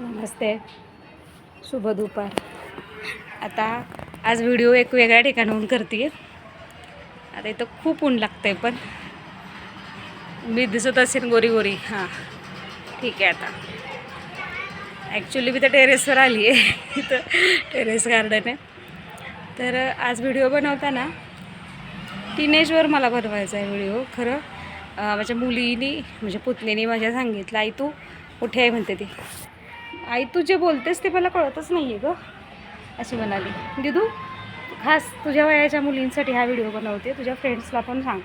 नमस्ते. शुभ दुपार. आता आज व्हिडिओ एक वेगळ्या ठिकाणाहून करते आता इथं खूप ऊन लागतं आहे पण. मी दिसत असेल गोरी गोरी. हां. ठीक आहे आता. ॲक्च्युली मी तर टेरेसवर आली आहे इथं टेरेस गार्डन आहे. तर आज व्हिडिओ बनवताना टीनेजवर मला बनवायचा आहे व्हिडिओ. खरं माझ्या मुलीनी म्हणजे पुतणीने माझ्या सांगितलं आई तू कुठे आहे? म्हणते ती. आई तू जे बोलतेस ते मला कळतच नाही आहे गं अशी म्हणाली. दिदू खास तुझ्या वयाच्या मुलींसाठी हा व्हिडिओ बनवते तुझ्या फ्रेंड्सला पण सांग.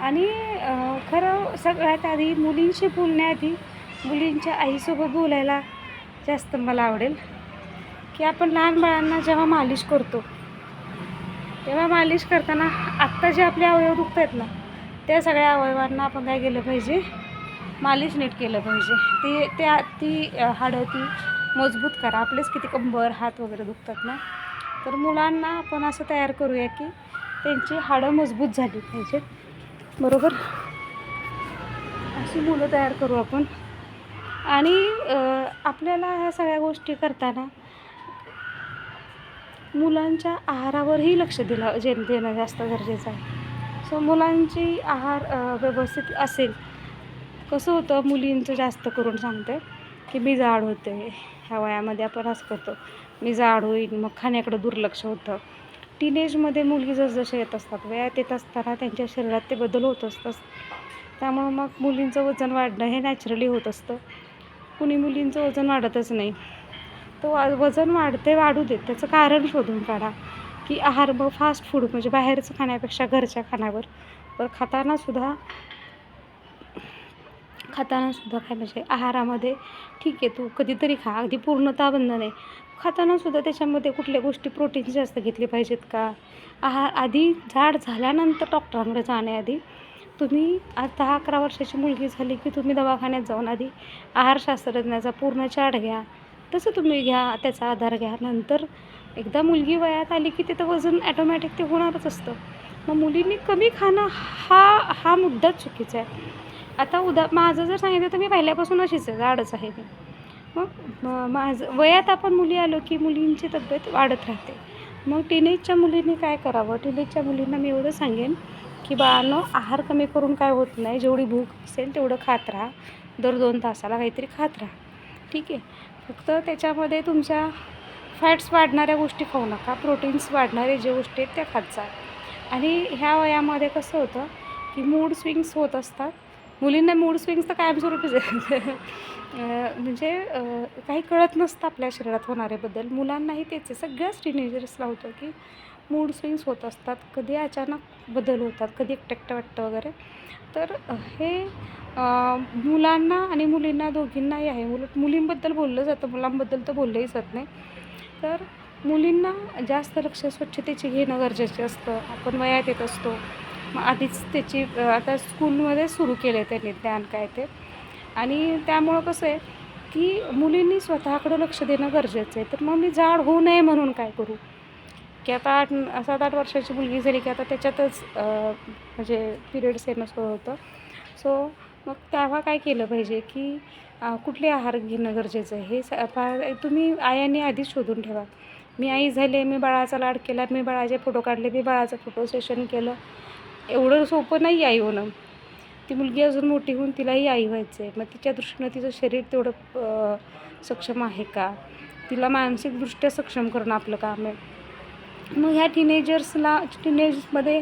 आणि खरं सगळ्यात आधी मुलींशी बोलण्याआधी मुलींच्या आईसोबत बोलायला जास्त मला आवडेल. की आपण लहान बाळांना जेव्हा मालिश करतो तेव्हा मालिश करताना आत्ता जे आपले अवयव दुखत आहेत ना त्या सगळ्या अवयवांना आपण काय केलं पाहिजे? मालिश नीट केलं पाहिजे. ती त्या ती हाडं ती मजबूत करा. आपलेच किती कंबर हात वगैरे दुखतात ना? तर मुलांना आपण असं तयार करूया की त्यांची हाडं मजबूत झाली पाहिजेत. बरोबर? अशी मुलं तयार करू आपण. आणि आपल्याला ह्या सगळ्या गोष्टी करताना मुलांच्या आहारावरही लक्ष दिलं जे देणं जास्त गरजेचं आहे. सो मुलांची आहार व्यवस्थित असेल कसं होतं मुलींचं जास्त करून सांगते की मी जाड होते. ह्या वयामध्ये आपण असं करतो मी जाड होईन मग खाण्याकडं दुर्लक्ष होतं. टीनेजमध्ये मुलगी जसजसे येत असतात वयात येत असताना त्यांच्या शरीरात ते बदल होत असतात. त्यामुळं मग मुलींचं वजन वाढणं हे नॅचरली होत असतं. कुणी मुलींचं वजन वाढतच नाही. तो वा- वजन वाढते वाढू देत. त्याचं कारण शोधून काढा की आहार मग फास्ट फूड म्हणजे बाहेरचं खाण्यापेक्षा घरच्या खाण्यावर. तर खातानासुद्धा खाताना सुद्धा काय म्हणजे आहारामध्ये ठीक आहे तू कधीतरी खा. अगदी पूर्णता बंद नाही. खाताना सुद्धा त्याच्यामध्ये कुठल्या गोष्टी प्रोटीन जास्त घेतले पाहिजेत का? आहार आधी झाड झाल्यानंतर डॉक्टरांकडे जाण्याआधी तुम्ही आज दहा अकरा वर्षाची मुलगी झाली की तुम्ही दवाखान्यात जाऊन आधी आहारशास्त्रज्ञाचा पूर्ण चार्ट घ्या. तसं तुम्ही घ्या त्याचा आधार घ्या. नंतर एकदा मुलगी वयात आली की तिथं वजन ॲटोमॅटिक ते होणारच असतं. मग मुलींनी कमी खाणं हा हा मुद्दाच चुकीचा आहे. आता उदा माझं जर सांगितलं तर मी पहिल्यापासून अशीच आहे जाडच आहे मी. मग माझं वयात आपण मुली आलो की मुलींची तब्येत वाढत राहते. मग टीनेजच्या मुलींनी काय करावं? टीनेजच्या मुलींना मी एवढं सांगेन की बाळांनो आहार कमी करून काय होत नाही. जेवढी भूक असेल तेवढं खात राहा. दर दोन तासाला काहीतरी खात राहा. ठीक आहे? फक्त त्याच्यामध्ये तुमच्या फॅट्स वाढणाऱ्या गोष्टी खाऊ नका. प्रोटीन्स वाढणारे जे गोष्टी आहेत त्या खात जा. आणि ह्या वयामध्ये कसं होतं की मूड स्विंग्स होत असतात. मुलींना मूड स्विंग्स तर कायमस्वरूपीच म्हणजे काही कळत नसतं आपल्या शरीरात होणारे बदल मुलांनाही तेच आहे. सगळ्याच टीनेजर्सला होतं की मूड स्विंग्स होत असतात. कधी अचानक बदल होतात. कधी एकटॅक्ट वाटतं वगैरे. तर हे मुलांना आणि मुलींना दोघींनाही आहे. उलट मुलींबद्दल बोललं जातं. मुलांबद्दल तर बोललंही जात नाही. तर मुलींना जास्त लक्ष स्वच्छतेची घेणं गरजेचे असतं. आपण वयात येत असतो. मग आधीच त्याची आता स्कूलमध्ये सुरू केलं आहे त्यांनी ज्ञान काय ते. आणि त्यामुळं कसं आहे की मुलींनी स्वतःकडं लक्ष देणं गरजेचं आहे. तर मग मी जाड होऊ नये म्हणून काय करू? की आता आठ सात आठ वर्षाची मुलगी झाली की आता त्याच्यातच म्हणजे पिरियड्स येणं सुरू होतं. सो मग तेव्हा काय केलं पाहिजे की कुठले आहार घेणं गरजेचं आहे? हे स फार तुम्ही आयांनी आधीच शोधून ठेवा. मी आई झाले मी बाळाचा लाड केला मी बाळाचे फोटो काढले मी बाळाचं फोटो सेशन केलं. एवढं सोपं नाही आई होणं. ती मुलगी अजून मोठी होऊन तिलाही आई व्हायचं आहे मग तिच्या दृष्टीनं तिचं शरीर तेवढं सक्षम आहे का? तिला मानसिकदृष्ट्या सक्षम करणं आपलं काम आहे. मग ह्या टीनेजर्सला टीनेजमध्ये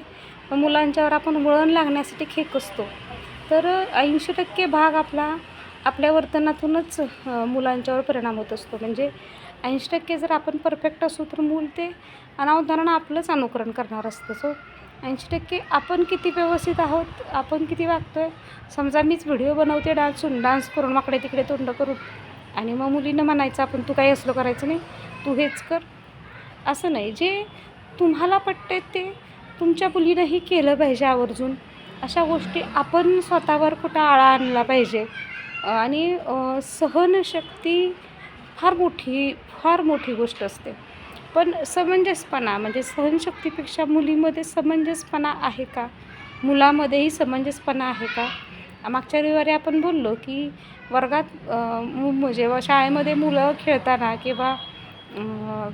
मुलांच्यावर आपण वळण लागण्यासाठी खेक असतो. तर ऐंशी टक्के भाग आपला आपल्या वर्तनातूनच मुलांच्यावर परिणाम होत असतो. म्हणजे ऐंशी टक्के जर आपण परफेक्ट असू तर मूल ते अनावधारण आपलंच अनुकरण करणार असतं. सो ऐंशी टक्के आपण किती व्यवस्थित आहोत आपण किती वागतो आहे समजा मीच व्हिडिओ बनवते डान्सून डान्स करून माकडे तिकडे तोंड करून. आणि मग मुलीनं म्हणायचं आपण तू काही असलं करायचं नाही तू हेच कर. असं नाही जे तुम्हाला पटते ते तुमच्या मुलीनंही केलं पाहिजे आवर्जून. अशा गोष्टी आपण स्वतःवर कुठं आळा आणला पाहिजे. आणि सहनशक्ती फार मोठी फार मोठी गोष्ट असते. पण समंजसपणा म्हणजे सहनशक्तीपेक्षा मुलीमध्ये समंजसपणा आहे का? मुलामध्येही समंजसपणा आहे का? मागच्या रविवारी आपण बोललो की वर्गात म्हणजे जेव्हा शाळेमध्ये मुलं खेळताना किंवा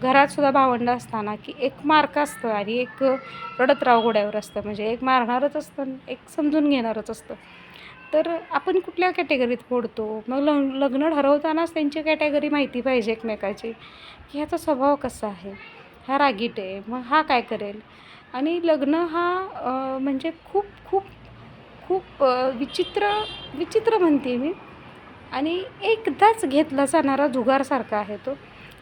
घरातसुद्धा भावंड भावंडं असताना की एक मार्क असतं आणि एक रडतराव घोड्यावर असतं. म्हणजे एक मारणारच असतं एक समजून घेणारच असतं. तर आपण कुठल्या कॅटेगरीत पडतो मग लग लग्न ठरवतानाच त्यांची कॅटेगरी माहिती पाहिजे एकमेकाची. की ह्याचा स्वभाव कसा आहे? हा रागीट आहे मग हा काय करेल? आणि लग्न हा म्हणजे खूप खूप खूप विचित्र विचित्र म्हणते मी. आणि एकदाच घेतला जाणारा जुगारसारखा आहे तो.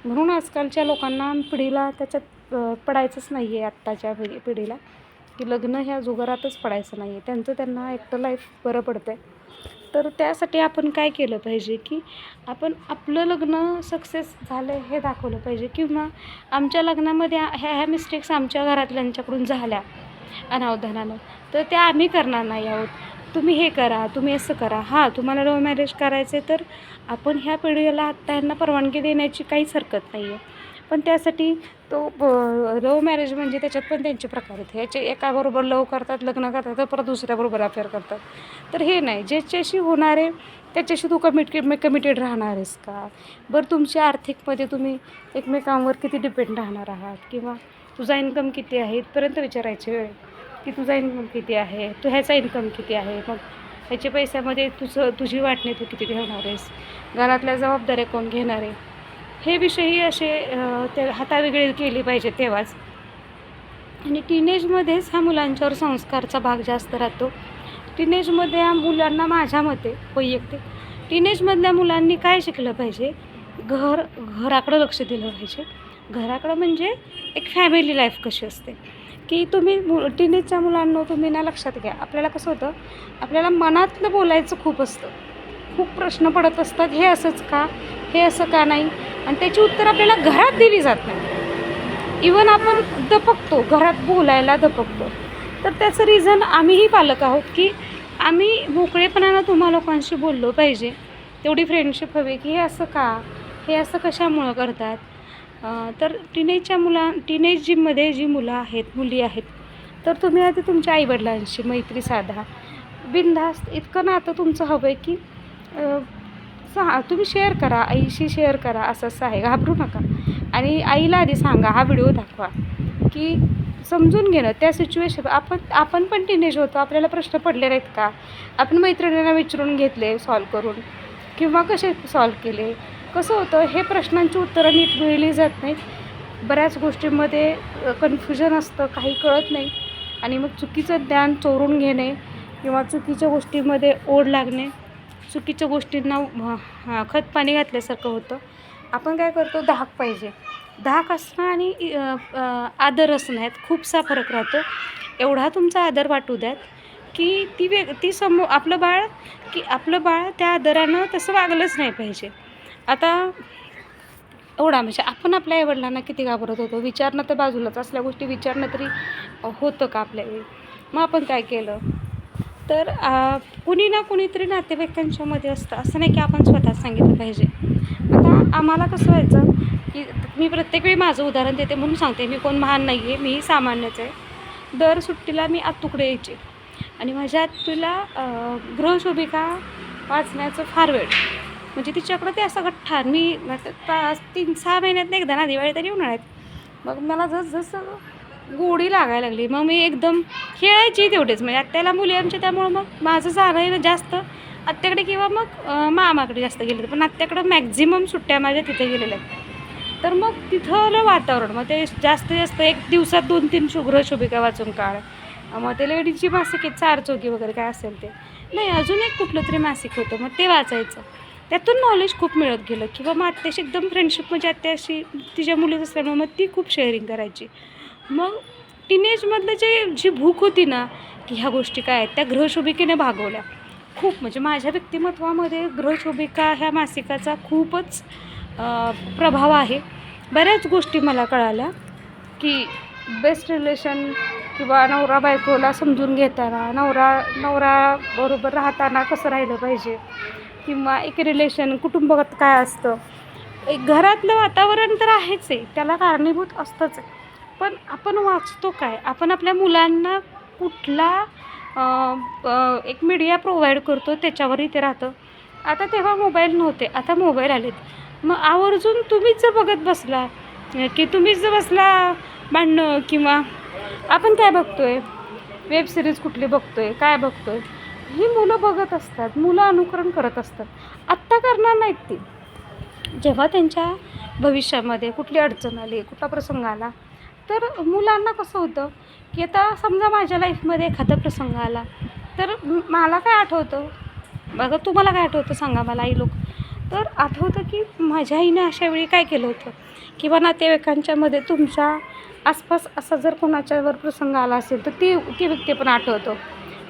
म्हणून आजकालच्या लोकांना पिढीला त्याच्यात पडायचंच नाही आहे आत्ताच्या पिढी पिढीला. की लग्न ह्या जुगारातच पडायचं नाही आहे त्यांचं त्यांना एकटं लाईफ बरं पडतं आहे तर त्यासाठी आपण काय केलं पाहिजे की आपण आपलं लग्न सक्सेस झालं आहे हे दाखवलं पाहिजे किंवा आमच्या लग्नामध्ये ह्या ह्या मिस्टेक्स आमच्या घरातल्यांच्याकडून झाल्या अनावधानानं. तर त्या आम्ही करणार नाही आहोत. तुम्ही हे करा तुम्ही असं करा. हां तुम्हाला लव्ह मॅरेज करायचं आहे तर आपण ह्या पिढीला आत्ता यांना परवानगी देण्याची काहीच हरकत नाही आहे पण त्यासाठी तो लव्ह मॅरेज म्हणजे त्याच्यात पण त्यांचे प्रकार आहेत. ह्याचे एकाबरोबर लव करतात लग्न करतात तर परत दुसऱ्याबरोबर अफेअर करतात. तर हे नाही. ज्याच्याशी होणार आहे त्याच्याशी तू कमिट कमिटेड राहणार आहेस का? बरं तुमच्या आर्थिकमध्ये तुम्ही एकमेकांवर किती डिपेंड राहणार आहात? किंवा तुझा इन्कम किती आहे? इथपर्यंत विचारायची वेळ की तुझा इन्कम किती आहे? तू ह्याचा इन्कम किती आहे? मग ह्याच्या पैशामध्ये तुझं तुझी वाटणी तू किती ठेवणार आहेस? घरातल्या जबाबदाऱ्या कोण घेणार आहे? हे विषयही असे ते हातावेगळे केले पाहिजे तेव्हाच. आणि टीनेजमध्येच हा मुलांच्यावर संस्कारचा भाग जास्त राहतो. टीनेजमध्ये या मुलांना माझ्या मते वैयक्तिक टीनेजमधल्या मुलांनी काय शिकलं पाहिजे? घर घराकडं लक्ष दिलं पाहिजे. घराकडं म्हणजे एक फॅमिली लाईफ कशी असते? की तुम्ही मु टीनेजच्या मुलांना तुम्ही ना लक्षात घ्या. आपल्याला कसं होतं? आपल्याला मनातलं बोलायचं खूप असतं. खूप प्रश्न पडत असतात हे असंच का? हे असं का नाही? आणि त्याची उत्तर आपल्याला घरात दिली जात नाही. इवन आपण दपकतो घरात बोलायला दपकतो. तर त्याचं रिझन आम्हीही पालक आहोत की आम्ही मोकळेपणानं तुम्हा लोकांशी बोललो पाहिजे. तेवढी फ्रेंडशिप हवी की हे असं का? हे असं कशामुळं करतात? तर टीनेजच्या मुला टीनेज जिममध्ये जी मुलं आहेत मुली आहेत तर तुम्ही आधी तुमच्या आईवडिलांशी मैत्री साधा. बिनधास्त इतकं नातं तुमचं हवं आहे की सहा तुम्ही शेअर करा आईशी शेअर करा असं असं आहे. घाबरू नका. आणि आईला आधी सांगा हा व्हिडिओ दाखवा. की समजून घेणं त्या सिच्युएशन आपण आपण पण टीनेज होतो आपल्याला प्रश्न पडले नाहीत का? आपण मैत्रिणींना विचारून घेतले सॉल्व करून. किंवा कसे सॉल्व केले? कसं होतं? हे प्रश्नांची उत्तरं नीट मिळली जात नाहीत. बऱ्याच गोष्टींमध्ये कन्फ्युजन असतं काही कळत नाही. आणि मग चुकीचं ज्ञान चोरून घेणे किंवा चुकीच्या गोष्टीमध्ये ओढ लागणे चुकीच्या गोष्टींना म- खत पाणी घातल्यासारखं होतं. आपण काय करतो धाक पाहिजे. धाक असणं आणि आदर असणं ह्यात खूपसा फरक राहतो. एवढा तुमचा आदर वाटू द्यात की ती वेग ती समो आपलं बाळ की आपलं बाळ त्या आदरानं तसं वागलंच नाही पाहिजे. आता एवढा म्हणजे आपण आपल्या आईवडिलांना किती घाबरत होतो. विचारणं तर बाजूलाच असल्या गोष्टी विचारणं तरी होतं का आपल्या वेळी मग आपण काय केलं? तर कुणी ना कुणीतरी नातेवाईकांच्यामध्ये असतं. असं नाही की आपण स्वतःच सांगितलं पाहिजे. आता आम्हाला कसं व्हायचं की मी प्रत्येक वेळी माझं उदाहरण देते म्हणून सांगते. मी कोण महान नाही आहे मीही सामान्यच आहे. दर सुट्टीला मी आत्तुकडे यायचे. आणि माझ्या आत्तूला गृहशोभिका वाचण्याचं फार वेळ. म्हणजे तिच्याकडं ते असं गठ्ठा मी पाच तीन सहा महिन्यात एकदा ना दिवाळी तरी उन्हाळ्यात. मग मला जसजसं गोडी लागायला लागली. मग मी एकदम खेळायची तेवढेच. म्हणजे आत्याला मुली आमच्या त्यामुळं मग माझं जाणं येणं जास्त आत्याकडे किंवा मग मामाकडे जास्त गेले पण आत्याकडं मॅक्झिमम सुट्ट्या माझ्या तिथे गेलेल्या आहेत. तर मग तिथलं वातावरण. मग ते जास्त जास्त एक दिवसात दोन तीन शुभ्र शुभिका वाचून काढ. मग ते लेडीजची मासिक आहेत चार चौकी वगैरे काय असेल ते. नाही अजून एक कुठलं तरी मासिक होतं. मग ते वाचायचं. त्यातून नॉलेज खूप मिळत गेलं. किंवा मग आत्याशी एकदम फ्रेंडशिप म्हणजे आत्याशी तिच्या मुलीच असल्यामुळे मग ती खूप शेअरिंग करायची. मग टीनेजमधलं जे जी भूक होती ना की ह्या गोष्टी काय आहेत त्या गृहशोभिकेने भागवल्या. खूप म्हणजे माझ्या व्यक्तिमत्वामध्ये गृहशोभिका ह्या मासिकाचा खूपच प्रभाव आहे. बऱ्याच गोष्टी मला कळाल्या की बेस्ट रिलेशन किंवा नवरा बायकोला समजून घेताना नवरा नवरा बरोबर राहताना कसं राहिलं पाहिजे? किंवा एक रिलेशन कुटुंबात काय असतं? एक घरातलं वातावरण तर आहेच आहे त्याला कारणीभूत असतंच आहे. पण आपण वाचतो काय? आपण आपल्या मुलांना कुठला एक मीडिया प्रोव्हाइड करतो त्याच्यावर इथे राहतं. आता तेव्हा मोबाईल नव्हते आता मोबाईल आलेत. मग आवर्जून तुम्हीच जर बघत बसला की तुम्हीच जर बसला भांडणं किंवा आपण काय बघतो वेब सिरीज कुठली बघतो आहे काय बघतो आहे ही मुलं बघत असतात मुलं अनुकरण करत असतात. आत्ता करणार नाहीत ती. जेव्हा त्यांच्या भविष्यामध्ये कुठली अडचण आली कुठला प्रसंग आला तर मुलांना कसं होतं की आता समजा माझ्या लाईफमध्ये एखादा प्रसंग आला तर मला काय आठवतं? बघा तुम्हाला काय आठवतं सांगा मला आई लोक. तर आठवतं की माझ्या आईने अशा वेळी काय केलं होतं? किंवा नातेवाईकांच्यामध्ये तुमच्या आसपास असा जर कोणाच्यावर प्रसंग आला असेल तर ती ती व्यक्ती पण आठवतो.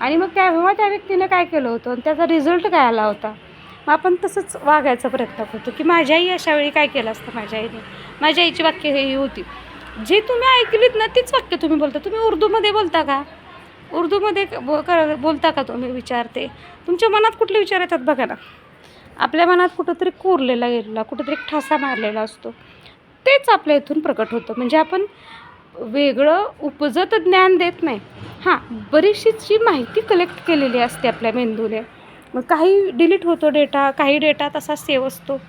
आणि मग तेव्हा त्या व्यक्तीने काय केलं होतं? आणि त्याचा रिझल्ट काय आला होता? मग आपण तसंच वागायचा प्रयत्न करतो की माझ्या आई अशा वेळी काय केलं असतं माझ्या आईने? माझ्या आईची वाक्य ही होती जे तुम्ही ऐकलीत ना तीच वाक्य तुम्ही बोलता. तुम्ही उर्दूमध्ये बोलता का? उर्दूमध्ये क- बोलता का तुम्ही विचारते? तुमच्या मनात कुठले विचार येतात बघा ना. आपल्या मनात कुठंतरी कोरलेला गेलेला कुठंतरी ठसा मारलेला असतो. तेच आपल्या इथून प्रकट होतं. म्हणजे आपण वेगळं उपजत ज्ञान देत नाही. हां बरीचशीची माहिती कलेक्ट केलेली असते आपल्या मेंदूने. मग काही डिलीट होतो डेटा काही डेटा तसा सेव असतो.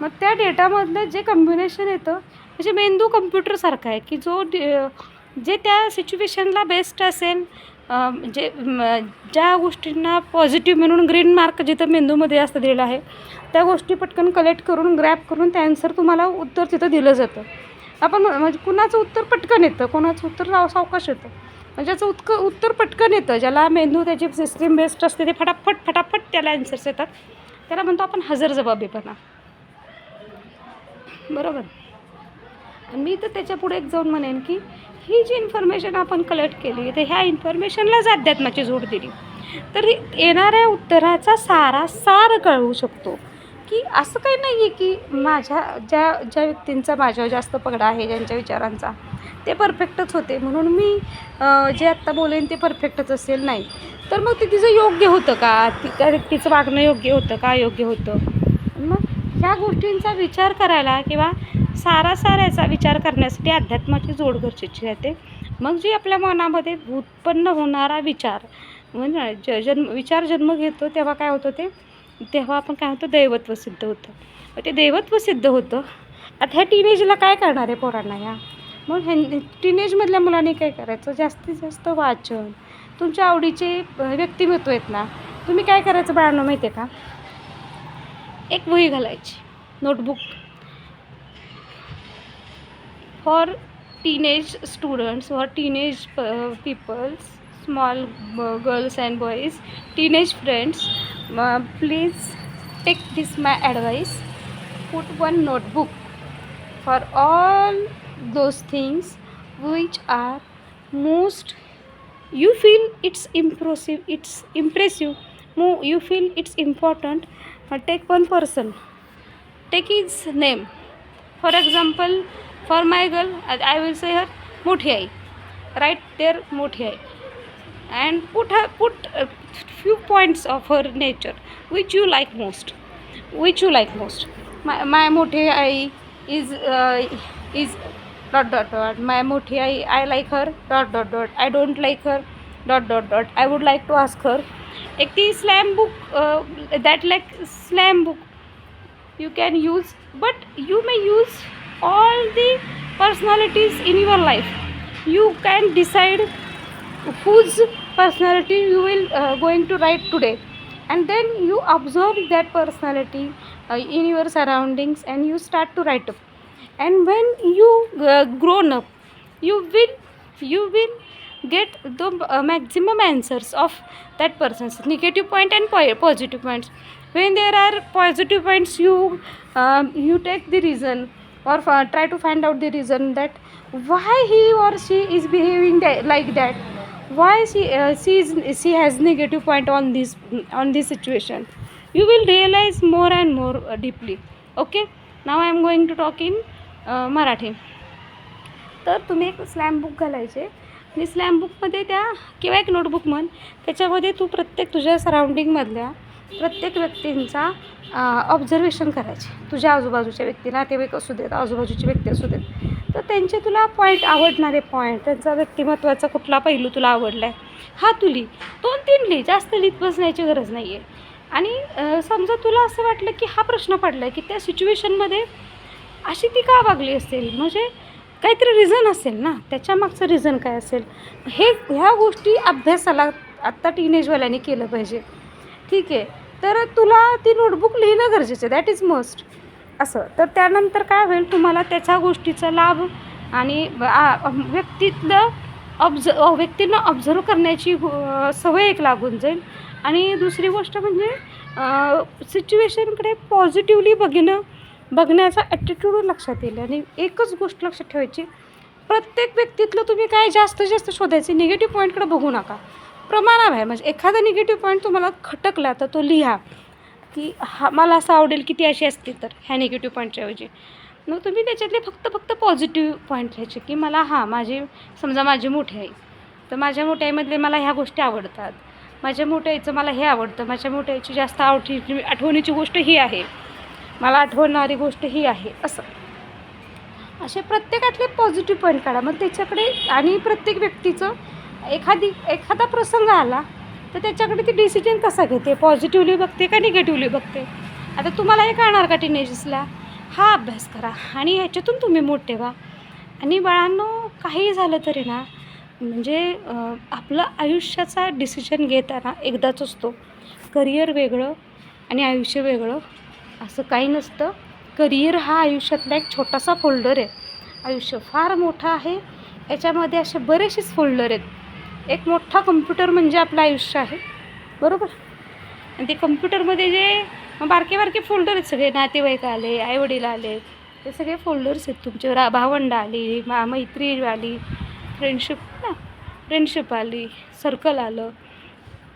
मग त्या डेटामधलं जे कॉम्बिनेशन येतं म्हणजे मेंदू कम्प्युटरसारखा आहे की जो डे- जे त्या सिच्युएशनला बेस्ट असेल जे म्हणजे ज्या गोष्टींना पॉझिटिव्ह म्हणून ग्रीन मार्क जिथं मेंदूमध्ये जास्त दिलेला आहे त्या गोष्टी पटकन कलेक्ट करून ग्रॅप करून त्या आन्सर तुम्हाला उत्तर तिथं दिलं जातं. आपण म्हणजे कुणाचं उत्तर पटकन येतं कोणाचं उत्तर राव सावकाश येतं. म्हणजे ज्याचं उत्क उत्तर पटकन येतं ज्याला मेंदू त्याची सिस्टीम बेस्ट असते ते फटाफट फटाफट त्याला आन्सर्स येतात. त्याला म्हणतो आपण हजर जबाबीपणा बरोबर? आणि मी तर त्याच्या पुढे एक जाऊन म्हणेन की ही जी इन्फॉर्मेशन आपण कलेक्ट केली तर ह्या इन्फॉर्मेशनलाच अध्यात्माची जोड दिली. तर येणाऱ्या उत्तराचा सारा सार कळवू शकतो. की असं काही नाही आहे की माझ्या ज्या ज्या व्यक्तींचा माझ्यावर जास्त पगडा आहे ज्यांच्या विचारांचा ते परफेक्टच होते. म्हणून मी जे आत्ता बोलेन ते परफेक्टच असेल नाही. तर मग ते तिचं योग्य होतं का? ती त्या व्यक्तीचं वागणं योग्य होतं का? योग्य होतं. मग ह्या गोष्टींचा विचार करायला किंवा सारासाऱ्याचा विचार करण्यासाठी अध्यात्माची जोड गरजेची राहते. मग जी आपल्या मनामध्ये उत्पन्न होणारा विचार म्हणजे ज जन्म विचार जन्म घेतो तेव्हा काय होतं ते? तेव्हा आपण काय होतं? दैवत्व सिद्ध होतं. मग ते दैवत्व सिद्ध होतं. आता ह्या टीनेजला काय करणार आहे पोरांना ह्या? मग ह्या टीनेजमधल्या मुलांनी काय करायचं? जास्तीत जास्त वाचन. तुमच्या आवडीचे व्यक्तिमत्व आहेत ना? तुम्ही काय करायचं बाळांना माहिती आहे का? एक वही घालायची. Notebook for teenage students or teenage uh, small uh, girls and boys teenage friends uh, please take this my advice. Put one notebook for all those things which are most you feel it's impressive it's impressive you feel it's important. Uh, take one person take his name. For example for my girl i will say her muthi hai right there muthi hai and put her put a few points of her nature which you like most. Which you like most. My my muthi hai is uh, is dot dot dot. My muthi hai i like her dot dot dot. I don't like her dot dot dot. I would like to ask her একটি slam book that like slam book you can use but you may use all the personalities in your life. You can decide whose personality you will uh, going to write today. And then you observe that personality uh, in your surroundings and you start to write up. And when you uh, grown up you will you will get the uh, maximum answers of that person's. Negative point and po- positive points. When there are positive points you um, you take the reason or try to find out the reason that why he or she is behaving that, like that why she uh, she is she has negative point on this on this situation you will realize more and more uh, deeply okay now i am going to talk in uh, marathi तर तुम्ही एक slam book घालायचे आणि slam बुकमध्ये त्या किंवा एक notebook म्हण त्याच्यामध्ये तू प्रत्येक तुझ्या सराउंडिंगमधल्या प्रत्येक व्यक्तींचा ऑब्झर्वेशन करायचे. तुझ्या आजूबाजूच्या व्यक्ती नातेवाईक असू देत आजूबाजूची व्यक्ती असू देत. तर त्यांचे तुला पॉईंट आवडणारे पॉईंट त्यांचा व्यक्तिमत्वाचा कुठला पैलू तुला आवडला आहे हा तू लिही दोन तीन लिही जास्त लिहित बसण्याची गरज नाही आहे आणि समजा तुला असं वाटलं की हा प्रश्न पडला आहे की त्या सिच्युएशनमध्ये अशी ती का वागली असेल? म्हणजे काहीतरी रिझन असेल ना? त्याच्या मागचं रिझन काय असेल? हे ह्या गोष्टी अभ्यासाला आत्ता टीनेजवाल्यांनी केलं पाहिजे. ठीक आहे. तर तुला ती नोटबुक लिहिणं गरजेचं आहे. दॅट इज मस्ट असं. तर त्यानंतर काय होईल तुम्हाला त्याच्या गोष्टीचा लाभ आणि व्यक्तीतलं ऑब्झ व्यक्तींना ऑब्झर्व करण्याची सवय एक लागून जाईल. आणि दुसरी गोष्ट म्हणजे सिच्युएशनकडे पॉझिटिव्हली बघणं बघण्याचा ॲटिट्यूड लक्षात येईल. आणि एकच गोष्ट लक्षात ठेवायची प्रत्येक व्यक्तीतलं तुम्ही काय जास्त जास्त शोधायचे निगेटिव्ह पॉईंटकडे बघू नका. प्रमाणावर आहे. म्हणजे एखादा निगेटिव्ह पॉईंट तुम्हाला खटकला तर तो लिहा. की हा मला असं आवडेल की ती अशी असती तर ह्या निगेटिव्ह पॉईंटच्या ऐवजी. मग तुम्ही त्याच्यातले फक्त फक्त पॉझिटिव्ह पॉईंट लिहायचे की मला हां माझी समजा माझी मोठी आई. तर माझ्या मोठ्या आईमधले मला ह्या गोष्टी आवडतात. माझ्या मोठ्या आईचं मला हे आवडतं. माझ्या मोठ्या आईची जास्त आवडीची आठवणीची गोष्ट ही आहे. मला आठवणारी गोष्ट ही आहे. असं. असे प्रत्येकातले पॉझिटिव्ह पॉईंट काढा. मग त्याच्याकडे आणि प्रत्येक व्यक्तीचं एखादी एखादा प्रसंग आला तर त्याच्याकडे ती डिसिजन कसा घेते? पॉझिटिव्हली बघते का निगेटिव्हली बघते? आता तुम्हाला हे कळणार का टीनेजर्सला हा अभ्यास करा आणि ह्याच्यातून तुम्ही मोठे व्हा. आणि बाळांनो काहीही झालं तरी ना म्हणजे आपलं आयुष्याचा डिसिजन घेताना एकदाच असतो. करिअर वेगळं आणि आयुष्य वेगळं. असं काही नसतं. करिअर हा आयुष्यातला एक छोटासा फोल्डर आहे. आयुष्य फार मोठं आहे. याच्यामध्ये असे बरेचसेच फोल्डर आहेत. एक मोठा कम्प्युटर म्हणजे आपलं आयुष्य आहे. बरोबर? आणि ते कम्प्युटरमध्ये जे मग बारके बारके फोल्डर आहेत सगळे नातेवाईक आले आईवडील आले ते सगळे फोल्डर्स आहेत तुमचे. रा भावंड आली मा मैत्री आली फ्रेंडशिप ना? फ्रेंडशिप आली सर्कल आलं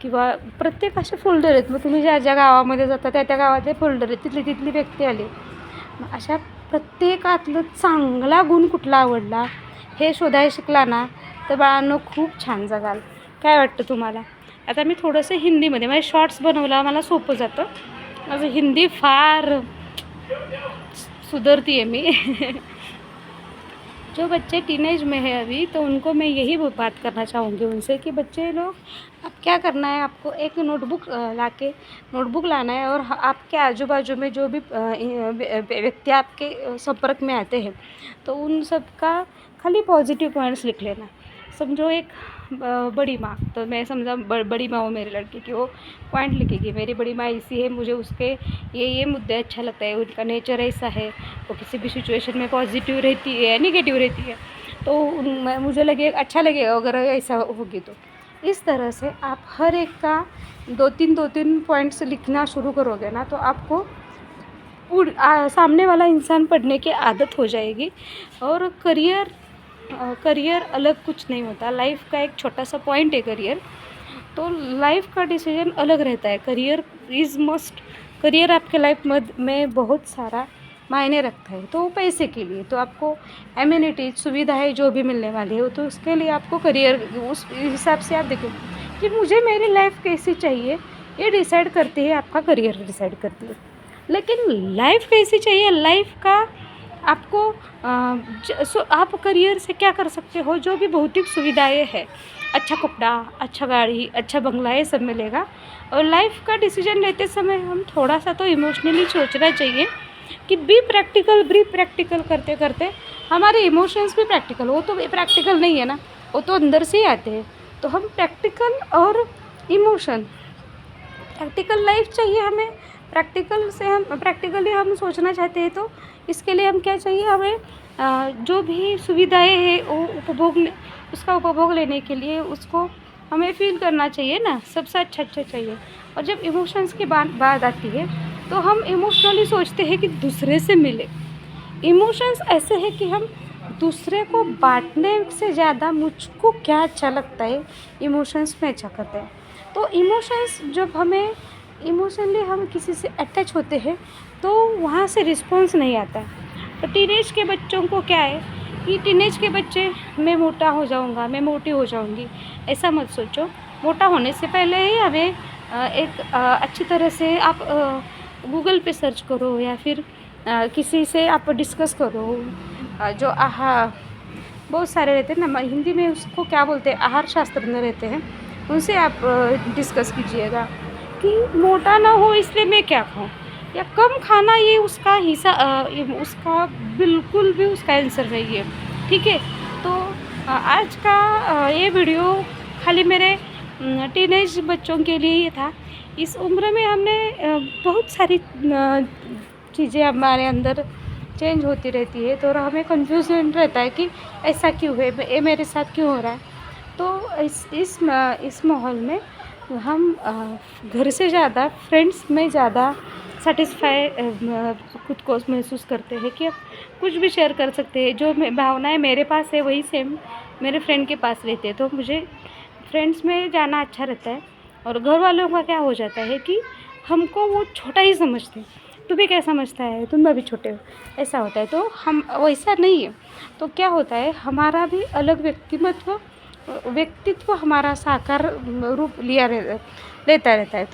किंवा प्रत्येक असे फोल्डर आहेत. मग तुम्ही ज्या ज्या गावामध्ये जाता त्या त्या गावातले फोल्डर आहेत. तिथली तिथली व्यक्ती आली. मग अशा प्रत्येकातलं चांगला गुण कुठला आवडला हे शोधायला शिकला ना तर बाळांनो खूप छान जगाल काय वाटतं तुम्हाला? आता मी थोडंसं हिंदीमध्ये म्हणजे शॉर्ट्स बनवला मला सोपं जातं. माझं हिंदी फार सुधरती है मैं. जो बच्चे टीनेज में है अभी तो उनको मैं यही बात करना चाहूँगी उनसे कि बच्चे लोग अब क्या करना है? आपको एक नोटबुक ला के नोटबुक लाना है और आपके आजू बाजू में जो भी व्यक्ति आपके संपर्क में आते हैं तो उन सब का खाली पॉजिटिव पॉइंट्स लिख लेना। समझो एक बड़ी माँ। तो मैं समझा बड़ी माँ हो मेरे लड़के की वो पॉइंट लिखेगी, मेरी बड़ी माँ ऐसी है, मुझे उसके ये ये मुद्दे अच्छा लगता है, उनका नेचर ऐसा है, वो किसी भी सिचुएशन में पॉजिटिव रहती है निगेटिव रहती है तो मुझे लगे अच्छा लगेगा अगर ऐसा होगी तो। इस तरह से आप हर एक का दो तीन दो तीन पॉइंट्स लिखना शुरू करोगे ना तो आपको सामने वाला इंसान पढ़ने की आदत हो जाएगी और करियर करियर अलग कुछ नहीं होता। लाइफ का एक छोटा सा पॉइंट है करियर। तो लाइफ का डिसीज़न अलग रहता है। करियर इज़ मस्ट करियर आपके लाइफ में बहुत सारा मायने रखता है। तो पैसे के लिए तो आपको एम्यूनिटीज सुविधाएँ जो भी मिलने वाली है तो उसके लिए आपको करियर उस हिसाब से आप देखो कि मुझे मेरी लाइफ कैसी चाहिए। ये डिसाइड करती है, आपका करियर डिसाइड करती है। लेकिन लाइफ कैसी चाहिए? लाइफ का आपको सो आप करियर से क्या कर सकते हो? जो भी भौतिक सुविधाएँ है अच्छा कपड़ा अच्छा गाड़ी अच्छा बंगला, ये सब मिलेगा। और लाइफ का डिसीज़न लेते समय हम थोड़ा सा तो इमोशनली सोचना चाहिए कि बी प्रैक्टिकल बी प्रैक्टिकल करते करते हमारे इमोशंस भी प्रैक्टिकल वो तो प्रैक्टिकल नहीं है ना? वो तो अंदर से ही आते हैं। तो हम प्रैक्टिकल और इमोशन प्रैक्टिकल लाइफ चाहिए हमें। प्रैक्टिकल से हम, प्रैक्टिकली हम सोचना चाहते हैं तो इसके लिए हम क्या चाहिए हमें जो भी सुविधाएँ हैं वो उपभोग उसका उपभोग लेने के लिए उसको हमें फील करना चाहिए ना, सबसे अच्छा अच्छा चाहिए। और जब इमोशंस की बात बात आती है तो हम इमोशनली सोचते हैं कि दूसरे से मिले। इमोशंस ऐसे हैं कि हम दूसरे को बांटने से ज़्यादा मुझको क्या अच्छा लगता है इमोशंस में अच्छा करते हैं। तो इमोशंस जब हमें इमोशनली हम किसी से अटैच होते हैं तो वहाँ से रिस्पॉन्स नहीं आता। तो टीनेज के बच्चों को क्या है कि टीनेज के बच्चे, मैं मोटा हो जाऊँगा, मैं मोटी हो जाऊँगी, ऐसा मत सोचो। मोटा होने से पहले ही हमें एक अच्छी तरह से आप गूगल पे सर्च करो या फिर किसी से आप डिस्कस करो। जो आहा, बहुत सारे रहते हैं ना हिंदी में उसको क्या बोलते हैं, आहार शास्त्रज्ञ रहते हैं, उनसे आप डिस्कस कीजिएगा। कि मोटा ना हो, इसलिए मैं क्या खाऊँ? या कम खाना ये उसका हिस्सा उसका बिल्कुल भी उसका आंसर नहीं है। ठीक है? तो आज का ये वीडियो खाली मेरे टीनेज बच्चों के लिए ही था। इस उम्र में हमने बहुत सारी चीज़ें हमारे अंदर चेंज होती रहती है। तो हमें कन्फ्यूज़न रहता है कि ऐसा क्यों है? ये मेरे साथ क्यों हो रहा है? तो इस इस इस माहौल में हम घर से ज़्यादा फ्रेंड्स में ज़्यादा सेटिस्फाई खुद को महसूस करते हैं कि अब कुछ भी शेयर कर सकते हैं। जो भावनाएँ मेरे पास है, वही सेम मेरे फ्रेंड के पास रहते हैं। तो मुझे फ्रेंड्स में जाना अच्छा रहता है और घर वालों का क्या हो जाता है कि हमको वो छोटा ही समझते हैं। तू भी क्या समझता है? तुम भी छोटे हो। ऐसा होता है। तो हम, वैसा नहीं है। तो क्या होता है, हमारा भी अलग व्यक्तिमत्व व्यक्तित्व हमारा साकार रूप लिया रह, लेता रहता है। तो